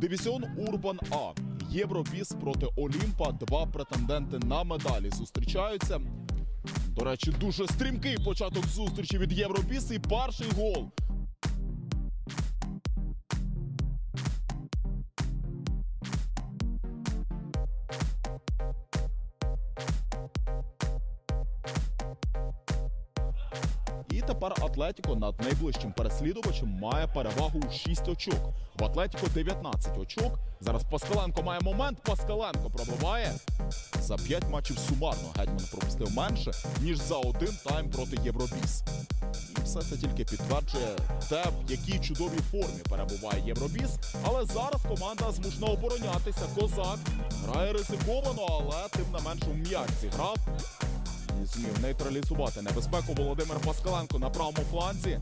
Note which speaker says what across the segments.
Speaker 1: Дивізіон Урбан А. Євробіс проти Олімпа. Два претенденти на медалі зустрічаються. До речі, дуже стрімкий початок зустрічі від Євробіс і перший гол. І тепер Атлетіко над найближчим переслідувачем має перевагу у 6 очок. В Атлетіко 19 очок. Зараз Паскаленко має момент. Паскаленко пробиває. За 5 матчів сумарно Гетьман пропустив менше, ніж за один тайм проти Євробіс. І все це тільки підтверджує те, в якій чудовій формі перебуває Євробіс. Але зараз команда змушена оборонятися. Козак грає ризиковано, але тим не менше в м'яч зіграв і зумів нейтралізувати небезпеку Володимир Паскаленко на правому фланзі.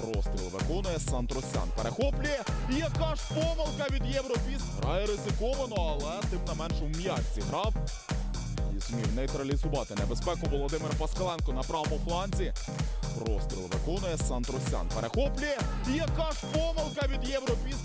Speaker 1: Простріл виконує Сантросян. Перехоплює. Яка ж помилка від Євробіс. Грає ризиковано, але тим не менше в м'яч зіграв. І зумів нейтралізувати небезпеку Володимир Паскаленко на правому фланзі. Простріл виконує Сантросян. Перехоплює. Яка ж помилка від Євробіс.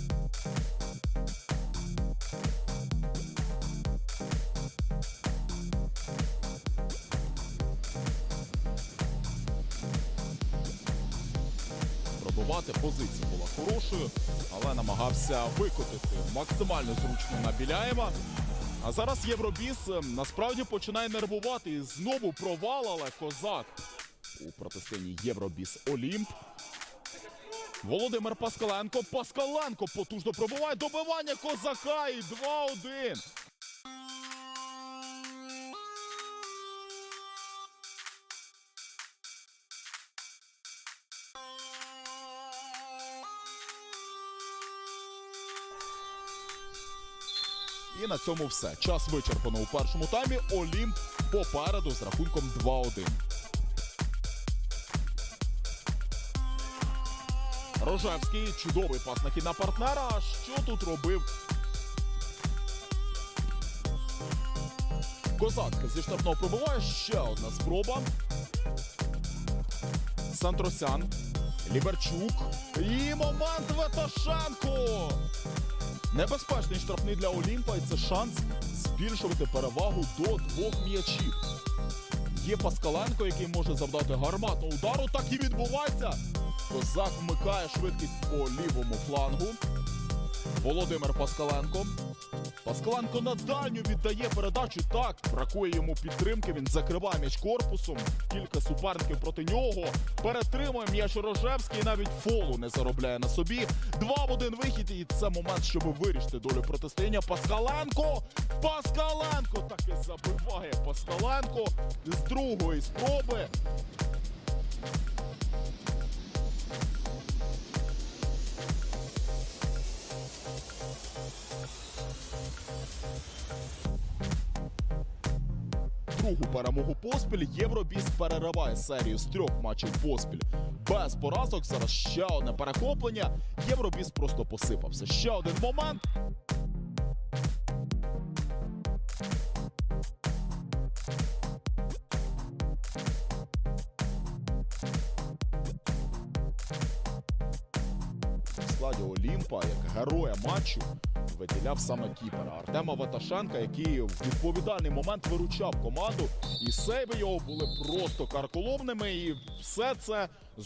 Speaker 1: Пробувати. Позиція була хорошою, але намагався викотити максимально зручно на Біляєва. А зараз Євробіс е, насправді починає нервувати. І знову провал, але козак у протистоянні Євробіс Олімп. Володимир Паскаленко. Паскаленко потужно пробиває добивання козака і 2-1. І на цьому все. Час вичерпано у першому таймі. Олімп попереду з рахунком 2-1. Рожевський чудовий пас на хід на партнера. А що тут робив? Козак зі штрафного пробиває. Ще одна спроба. Сантросян. Ліберчук. І момент Ветошенко. Небезпечний штрафний для Олімпа, і це шанс збільшувати перевагу до двох м'ячів. Є Паскаленко, який може завдати гарматного удару. Так і відбувається. Козак вмикає швидкість по лівому флангу. Володимир Паскаленко. Паскаленко на дальню віддає передачу. Так, бракує йому підтримки. Він закриває м'яч корпусом. Кілька суперників проти нього. Перетримує м'яч Рожевський. Навіть фолу не заробляє на собі. Два в один вихід. І це момент, щоб вирішити долю протистояння. Паскаленко. Паскаленко таки забиває Паскаленко з другої спроби. Другу перемогу поспіль Євробіс перериває серію з трьох матчів поспіль. Без поразок зараз ще одне перехоплення. Євробіс просто посипався. Ще один момент. Складі як героя матчу виділяв саме кіпера Артема Ваташенка, який в відповідальний момент виручав команду, і сейви його були просто карколомними. І все це з